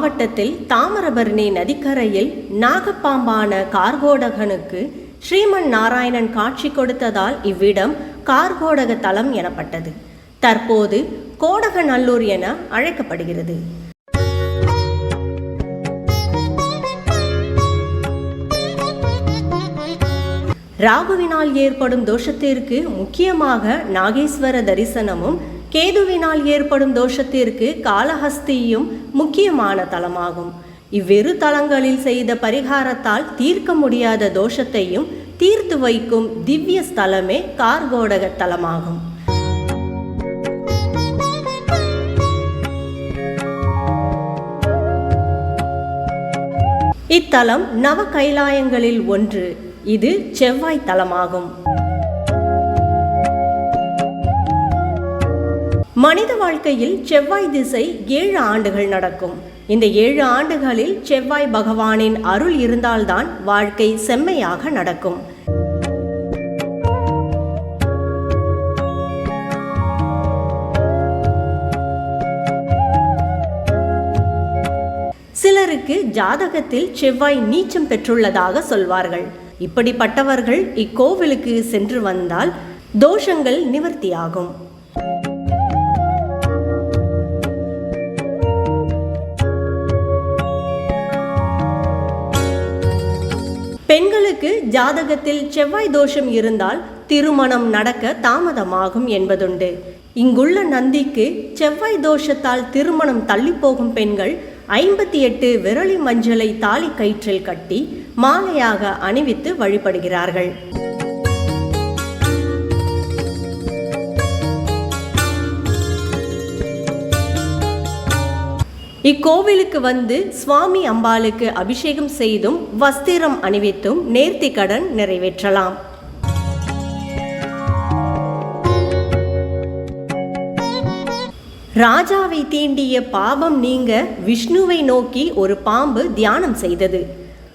மாவட்டத்தில் தாமிரபரணி நதிக்கரையில் நாகப்பாம்பான கார்கோடகனுக்கு ஸ்ரீமன் நாராயணன் காட்சி கொடுத்ததால் இவ்விடம் கார்கோடக தலம் எனப்பட்டது. தற்போது கோடகநல்லூர் என அழைக்கப்படுகிறது. ராகுவினால் ஏற்படும் தோஷத்திற்கு முக்கியமாக நாகேஸ்வர தரிசனமும் கேதுவினால் ஏற்படும் தோஷத்திற்கு காளஹஸ்தியும் முக்கியமான தலமாகும். இவ்விரு தலங்களில் செய்த பரிகாரத்தால் தீர்க்க முடியாத தோஷத்தையும் தீர்த்து வைக்கும் திவ்ய ஸ்தலமே கார்கோடக தலமாகும். இத்தலம் நவ கைலாயங்களில் ஒன்று. இது செவ்வாய் தலமாகும். மனித வாழ்க்கையில் செவ்வாய் திசை ஏழு ஆண்டுகள் நடக்கும். இந்த ஏழு ஆண்டுகளில் செவ்வாய் பகவானின் அருள் இருந்தால்தான் வாழ்க்கை செம்மையாக நடக்கும். சிலருக்கு ஜாதகத்தில் செவ்வாய் நீச்சம் பெற்றுள்ளதாக சொல்வார்கள். இப்படிப்பட்டவர்கள் இக்கோவிலுக்கு சென்று வந்தால் தோஷங்கள் நிவர்த்தியாகும். பெண்களுக்கு ஜாதகத்தில் செவ்வாய் தோஷம் இருந்தால் திருமணம் நடக்க தாமதமாகும் என்பதுண்டு. இங்குள்ள நந்திக்கு செவ்வாய் தோஷத்தால் திருமணம் தள்ளி போகும் பெண்கள் ஐம்பத்தி எட்டு விரலி மஞ்சளை தாலி கயிற்றில் கட்டி மாலையாக அணிவித்து வழிபடுகிறார்கள். இக்கோவிலுக்கு வந்து சுவாமி அம்பாளுக்கு அபிஷேகம் செய்தும் வஸ்திரம் அணிவித்தும் நேர்த்திக்கடன் நிறைவேற்றலாம். ராஜாவை தீண்டிய பாவம் நீங்க விஷ்ணுவை நோக்கி ஒரு பாம்பு தியானம் செய்தது.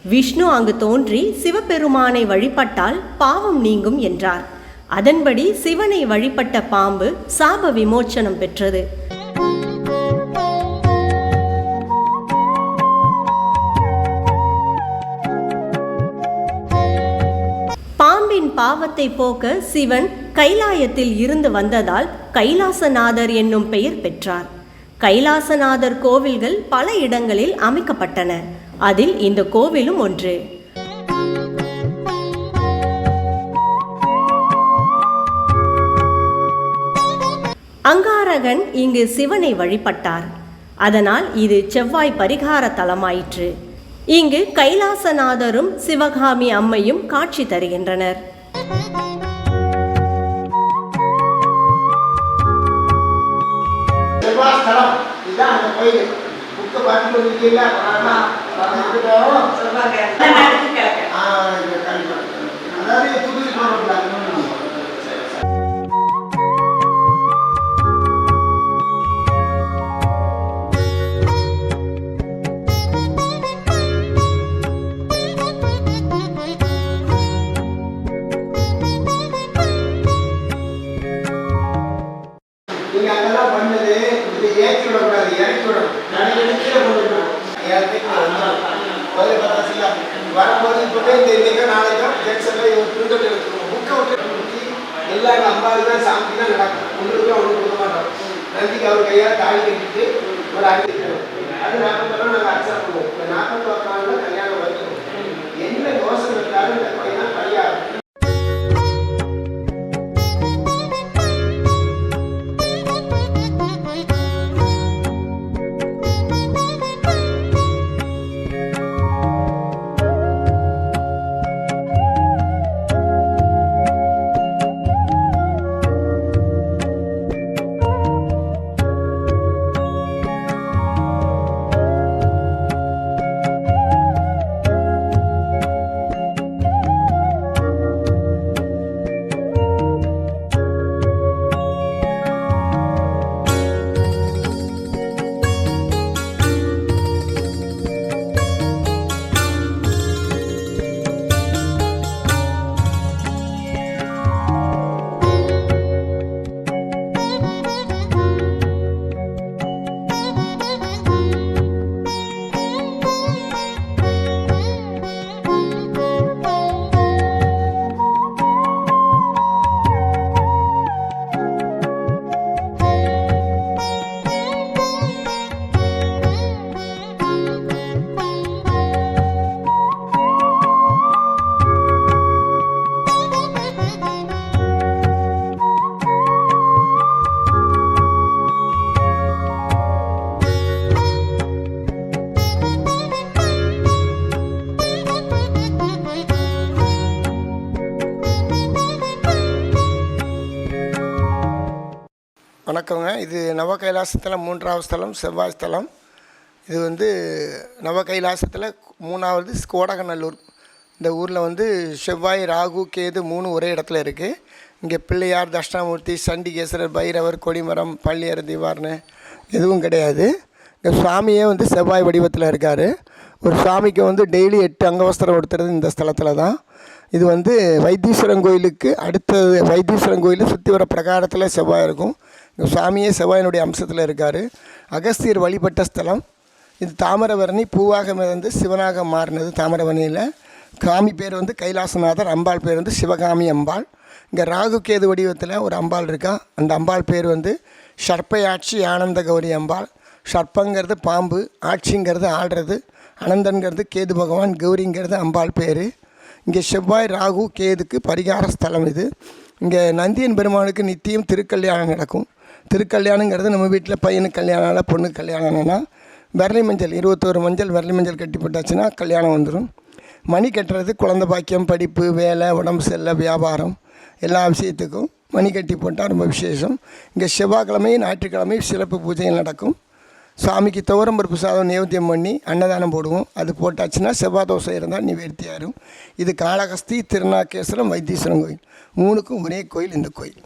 விஷ்ணு அங்கு தோன்றி சிவபெருமானை வழிபட்டால் பாவம் நீங்கும் என்றார். அதன்படி சிவனை வழிபட்ட பாம்பு சாப விமோச்சனம் பெற்றது. பாவத்தை போக்க சிவன் கைலாயத்தில் இருந்து வந்ததால் கைலாசநாதர் என்னும் பெயர் பெற்றார். கைலாசநாதர் கோவில்கள் பல இடங்களில் அமைக்கப்பட்டன. அதில் இந்த கோவிலும் ஒன்று. அங்காரகன் இங்கு சிவனை வழிபட்டார். அதனால் இது செவ்வாய் பரிகார தலமாயிற்று. இங்கு கைலாசநாதரும் சிவகாமி அம்மையும் காட்சி தருகின்றனர். செவ்வாஸ்தலம் இதுதான் அந்த கோயில் புக்கை பார்த்துட்டு வந்துருக்கீங்களா வரும்போது இப்பவே இந்த இன்னைக்கோ நாளைக்கோ ஜெக்ஷன்ல பிரிண்ட் எடுத்துக்கணும் புக்கை விட்டு எல்லாம் எங்கள் அம்பாவுக்கு தான் சாமிக்கு தான் நடக்கும் உங்களுக்கு தான் ஒன்றும் கொடுக்க மாட்டோம் நந்திக்கு அவர் கையால் தாலி கட்டிட்டு ஒரு அடி அது நான் வணக்கங்க. இது நவ கைலாசத்தில் மூன்றாவது ஸ்தலம் செவ்வாய் ஸ்தலம். இது வந்து நவ கைலாசத்தில் மூணாவது கோடகநல்லூர். இந்த ஊரில் வந்து செவ்வாய் ராகு கேது மூணு ஒரே இடத்துல இருக்குது இங்கே பிள்ளையார் தட்சிணாமூர்த்தி சண்டிகேஸ்வரர் பைரவர் கொடிமரம் பள்ளியர் திவார்னு எதுவும் கிடையாது. இந்த சுவாமியே வந்து செவ்வாய் வடிவத்தில் இருக்கார். ஒரு சுவாமிக்கு வந்து டெய்லி எட்டு அங்கவஸ்திரம் கொடுத்துறது இந்த ஸ்தலத்தில் தான். இது வந்து வைத்தீஸ்வரன் கோயிலுக்கு அடுத்தது வைத்தீஸ்வரன் கோயில் சுற்றி வர பிரகாரத்தில் செவ்வாய் இருக்கும். இந்த சுவாமியே செவ்வாயினுடைய அம்சத்தில் இருக்கார். அகஸ்தியர் வழிபட்ட ஸ்தலம். இது தாமரவரணி பூவாக மிதந்து சிவனாக மாறினது தாமிரபரணியில். காமி பேர் வந்து கைலாசநாதர் அம்பாள் பேர் வந்து சிவகாமி அம்பாள். இங்கே ராகு கேது வடிவத்தில் ஒரு அம்பாள் இருக்கா? அந்த அம்பாள் பேர் வந்து சர்ப்பையாட்சி ஆனந்த கௌரி அம்பாள். சர்ப்பங்கிறது பாம்பு ஆட்சிங்கிறது ஆடுறது அனந்தன்கிறது கேது பகவான் கௌரிங்கிறது அம்பாள் பேர். இங்கே செவ்வாய் ராகு கேதுக்கு பரிகார ஸ்தலம் இது. இங்கே நந்தியன் பெருமானுக்கு நித்தியம் திருக்கல்யாணம் நடக்கும். திருக்கல்யாணங்கிறது நம்ம வீட்டில் பையனுக்கு கல்யாணம் பொண்ணுக்கு கல்யாணம்னா விரலி மஞ்சள் இருபத்தோரு மஞ்சள் விரலி மஞ்சள் கட்டி போட்டாச்சுன்னா கல்யாணம் வந்துடும் மணி கட்டுறது குழந்த பாக்கியம் படிப்பு வேலை உடம்பு செல்ல வியாபாரம் எல்லா விஷயத்துக்கும் மணி கட்டி போட்டால் ரொம்ப விசேஷம். இங்கே செவ்வாய்க்கிழமையும் ஞாயிற்றுக்கிழமை சிறப்பு பூஜைகள் நடக்கும். சாமிக்கு துவரம் பருப்பு சாதம் நைவேத்தியம் பண்ணி அன்னதானம் போடுவோம். அது போட்டாச்சுன்னா செவ்வாய் தோசை இருந்தால் நிவர்த்தியாயிரும் இது காளகஸ்தி திருநாகேஸ்வரம் வைத்தீஸ்வரன் கோயில். மூணுக்கும் ஒரே கோயில் இந்த கோயில்.